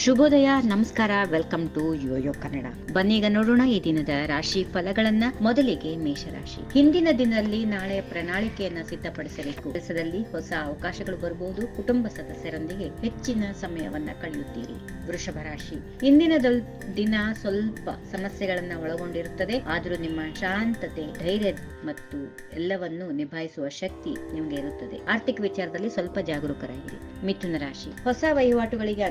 ಶುಭೋದಯ, ನಮಸ್ಕಾರ, welcome to Yoyo Kannada. ಬನ್ನೀಗ ನೋಡೋಣ ಈ ದಿನದ ರಾಶಿ ಫಲಗಳನ್ನ. ಮೊದಲಿಗೆ ಮೇಷರಾಶಿ. ಹಿಂದಿನ ದಿನದಲ್ಲಿ ನಾಳೆ ಪ್ರಣಾಳಿಕೆಯನ್ನ ಸಿದ್ಧಪಡಿಸಬೇಕು. ಕೆಲಸದಲ್ಲಿ ಹೊಸ ಅವಕಾಶಗಳು ಬರಬಹುದು ಕುಟುಂಬ ಸದಸ್ಯರೊಂದಿಗೆ ಹೆಚ್ಚಿನ ಸಮಯವನ್ನ ಕಳೆಯುತ್ತೀರಿ. ವೃಷಭ ರಾಶಿ. ಇಂದಿನ ದಿನ ಸ್ವಲ್ಪ ಸಮಸ್ಯೆಗಳನ್ನ ಒಳಗೊಂಡಿರುತ್ತದೆ. ಆದರೂ ನಿಮ್ಮ ಶಾಂತತೆ, ಧೈರ್ಯ ಮತ್ತು ಎಲ್ಲವನ್ನು ನಿಭಾಯಿಸುವ ಶಕ್ತಿ ನಿಮಗೆ ಇರುತ್ತದೆ. ಆರ್ಥಿಕ ವಿಚಾರದಲ್ಲಿ ಸ್ವಲ್ಪ ಜಾಗರೂಕರಾಗಿರಿ. ಮಿಥುನ ರಾಶಿ. ಹೊಸ ವಹಿವಾಟುಗಳಿಗೆ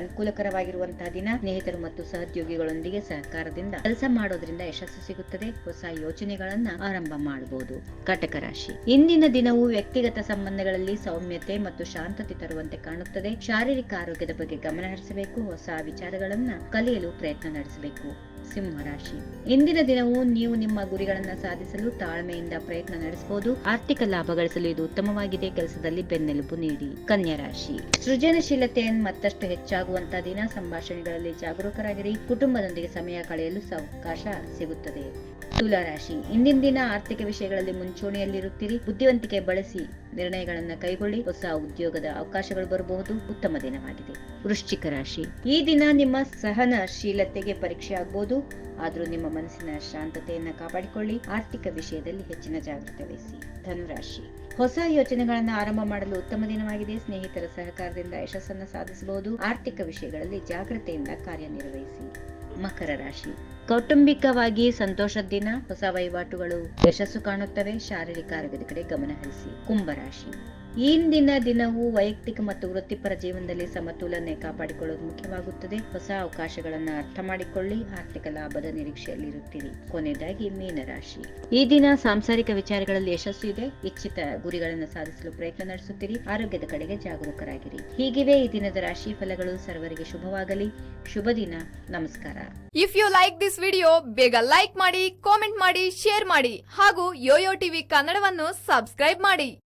ಅನುಕೂಲಕರವಾಗಿರುವಂತಹ ದಿನ ಸ್ನೇಹಿತರು ಮತ್ತು ಸಹೋದ್ಯೋಗಿಗಳೊಂದಿಗೆ ಸರ್ಕಾರದಿಂದ ಕೆಲಸ ಮಾಡೋದ್ರಿಂದ ಯಶಸ್ಸು ಸಿಗುತ್ತದೆ. ಹೊಸ ಯೋಚನೆಗಳನ್ನ ಆರಂಭ ಮಾಡಬಹುದು ಕಟಕ ರಾಶಿ. ಇಂದಿನ ದಿನವು ವ್ಯಕ್ತಿಗತ ಸಂಬಂಧಗಳಲ್ಲಿ ಸೌಮ್ಯತೆ ಮತ್ತು ಶಾಂತತೆ ತರುವಂತೆ ಕಾಣುತ್ತದೆ. ಶಾರೀರಿಕ ಆರೋಗ್ಯದ ಬಗ್ಗೆ ಗಮನ ಹರಿಸಬೇಕು. ಹೊಸ ವಿಚಾರಗಳನ್ನ ಕಲಿಯಲು ಪ್ರಯತ್ನ ನಡೆಸಬೇಕು. ಸಿಂಹ ರಾಶಿ ಇಂದಿನ ದಿನವೂ ನೀವು ನಿಮ್ಮ ಗುರಿಗಳನ್ನು ಸಾಧಿಸಲು ತಾಳ್ಮೆಯಿಂದ ಪ್ರಯತ್ನ ನಡೆಸಬಹುದು ಆರ್ಥಿಕ ಲಾಭ ಗಳಿಸಲು ಇದು ಉತ್ತಮವಾಗಿದೆ. ಕೆಲಸದಲ್ಲಿ ಬೆನ್ನೆಲುಬು ನೀಡಿ. ಕನ್ಯಾ ರಾಶಿ. ಸೃಜನಶೀಲತೆಯನ್ನು ಮತ್ತಷ್ಟು ಹೆಚ್ಚಾಗುವಂತಹ ದಿನ. ಸಂಭಾಷಣೆಗಳಲ್ಲಿ ಜಾಗರೂಕರಾಗಿರಿ. ಕುಟುಂಬದೊಂದಿಗೆ ಸಮಯ ಕಳೆಯಲು ಅವಕಾಶ ಸಿಗುತ್ತದೆ. ತುಲಾ ರಾಶಿ. ಇಂದಿನ ದಿನ ಆರ್ಥಿಕ ವಿಷಯಗಳಲ್ಲಿ ಮುಂಚೂಣಿಯಲ್ಲಿರುತ್ತೀರಿ. ಬುದ್ಧಿವಂತಿಕೆ ಬಳಸಿ ನಿರ್ಣಯಗಳನ್ನು ಕೈಗೊಳ್ಳಿ. ಹೊಸ ಉದ್ಯೋಗದ ಅವಕಾಶಗಳು ಬರಬಹುದು. ಉತ್ತಮ ದಿನವಾಗಿದೆ. ವೃಶ್ಚಿಕ ರಾಶಿ. ಈ ದಿನ ನಿಮ್ಮ ಸಹನಶೀಲತೆಗೆ ಪರೀಕ್ಷೆ ಆಗಬಹುದು ಆದರೂ ನಿಮ್ಮ ಮನಸ್ಸಿನ ಶಾಂತತೆಯನ್ನು ಕಾಪಾಡಿಕೊಳ್ಳಿ. ಆರ್ಥಿಕ ವಿಷಯದಲ್ಲಿ ಹೆಚ್ಚಿನ ಜಾಗೃತೆ ವಹಿಸಿ. ಧನುರಾಶಿ. ಹೊಸ ಯೋಜನೆಗಳನ್ನು ಆರಂಭ ಮಾಡಲು ಉತ್ತಮ ದಿನವಾಗಿದೆ. ಸ್ನೇಹಿತರ ಸಹಕಾರದಿಂದ ಯಶಸ್ಸನ್ನು ಸಾಧಿಸಬಹುದು. ಆರ್ಥಿಕ ವಿಷಯಗಳಲ್ಲಿ ಜಾಗೃತೆಯಿಂದ ಕಾರ್ಯನಿರ್ವಹಿಸಿ. ಮಕರ ರಾಶಿ. ಕೌಟುಂಬಿಕವಾಗಿ ಸಂತೋಷದ ದಿನ, ಹೊಸ ವಹಿವಾಟುಗಳು, ಯಶಸ್ಸು ಕಾಣುತ್ತವೆ. ಶಾರೀರಿಕ ಆರೋಗ್ಯದ ಕಡೆ ಗಮನ ಹರಿಸಿ. ಕುಂಭರಾಶಿ ಇಂದಿನ ದಿನವು ವೈಯಕ್ತಿಕ ಮತ್ತು ವೃತ್ತಿಪರ ಜೀವನದಲ್ಲಿ ಸಮತೋಲನೆ ಕಾಪಾಡಿಕೊಳ್ಳುವುದು ಮುಖ್ಯವಾಗುತ್ತದೆ. ಹೊಸ ಅವಕಾಶಗಳನ್ನು ಅರ್ಥ ಮಾಡಿಕೊಳ್ಳಿ. ಆರ್ಥಿಕ ಲಾಭದ ನಿರೀಕ್ಷೆಯಲ್ಲಿರುತ್ತೀರಿ ಕೊನೆಯದಾಗಿ ಮೀನರಾಶಿ. ಈ ದಿನ ಸಾಂಸಾರಿಕ ವಿಚಾರಗಳಲ್ಲಿ ಯಶಸ್ಸು ಇದೆ. ಇಚ್ಛಿತ ಗುರಿಗಳನ್ನು ಸಾಧಿಸಲು ಪ್ರಯತ್ನ ನಡೆಸುತ್ತೀರಿ. ಆರೋಗ್ಯದ ಕಡೆಗೆ ಜಾಗರೂಕರಾಗಿರಿ. ಹೀಗಿವೆ ಈ ದಿನದ ರಾಶಿ ಫಲಗಳು. ಸರ್ವರಿಗೆ ಶುಭವಾಗಲಿ. ಶುಭ ದಿನ. ನಮಸ್ಕಾರ. If you like this video ಬೇಗ ಲೈಕ್ ಮಾಡಿ ಕಾಮೆಂಟ್ ಮಾಡಿ ಶೇರ್ ಮಾಡಿ ಹಾಗೂ ಯೋಯೋ ಟಿವಿ ಕನ್ನಡವನ್ನು ಸಬ್ಸ್ಕ್ರೈಬ್ ಮಾಡಿ.